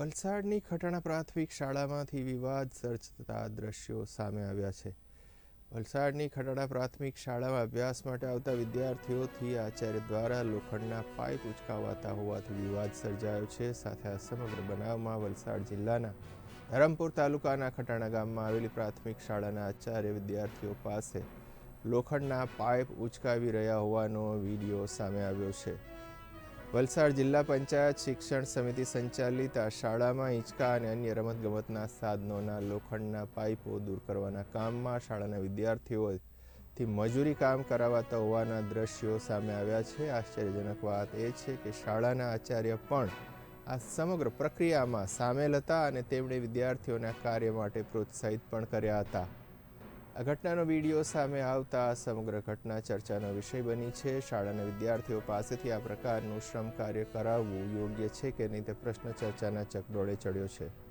વલસાડની ખટાણા પ્રાથમિક શાળામાંથી વિવાદ સર્જતા દ્રશ્યો સામે આવ્યા છે. વલસાડની ખટાણા પ્રાથમિક શાળામાં અભ્યાસ માટે આવતા વિદ્યાર્થીઓથી આચાર્ય દ્વારા લોખંડના પાઇપ ઉચકાવાતા હોવાથી વિવાદ સર્જાયો છે. સાથે આ સમગ્ર બનાવમાં વલસાડ જિલ્લાના ધરમપુર તાલુકાના ખટાણા ગામમાં આવેલી પ્રાથમિક શાળાના આચાર્ય વિદ્યાર્થીઓ પાસે લોખંડના પાઇપ ઉચકાવી રહ્યા હોવાનો વીડિયો સામે આવ્યો છે. વલસાડ જિલ્લા પંચાયત શિક્ષણ સમિતિ સંચાલિત આ શાળામાં હિંચકા અને અન્ય રમતગમતના સાધનોના લોખંડના પાઇપો દૂર કરવાના કામમાં શાળાના વિદ્યાર્થીઓથી મજૂરી કામ કરાવાતા હોવાના દ્રશ્યો સામે આવ્યા છે. આશ્ચર્યજનક વાત એ છે કે શાળાના આચાર્ય પણ આ સમગ્ર પ્રક્રિયામાં સામેલ હતા અને તેમણે વિદ્યાર્થીઓના કાર્ય માટે પ્રોત્સાહિત પણ કર્યા હતા. આ ઘટનાનો વીડિયો સામે આવતા સમગ્ર ઘટના ચર્ચાનો વિષય બની છે. શાળાના વિદ્યાર્થીઓ પાસેથી આ પ્રકારનું શ્રમ કાર્ય કરાવવું યોગ્ય છે કે નહીં તે પ્રશ્ન ચર્ચાના ચકડોળે ચડ્યો છે.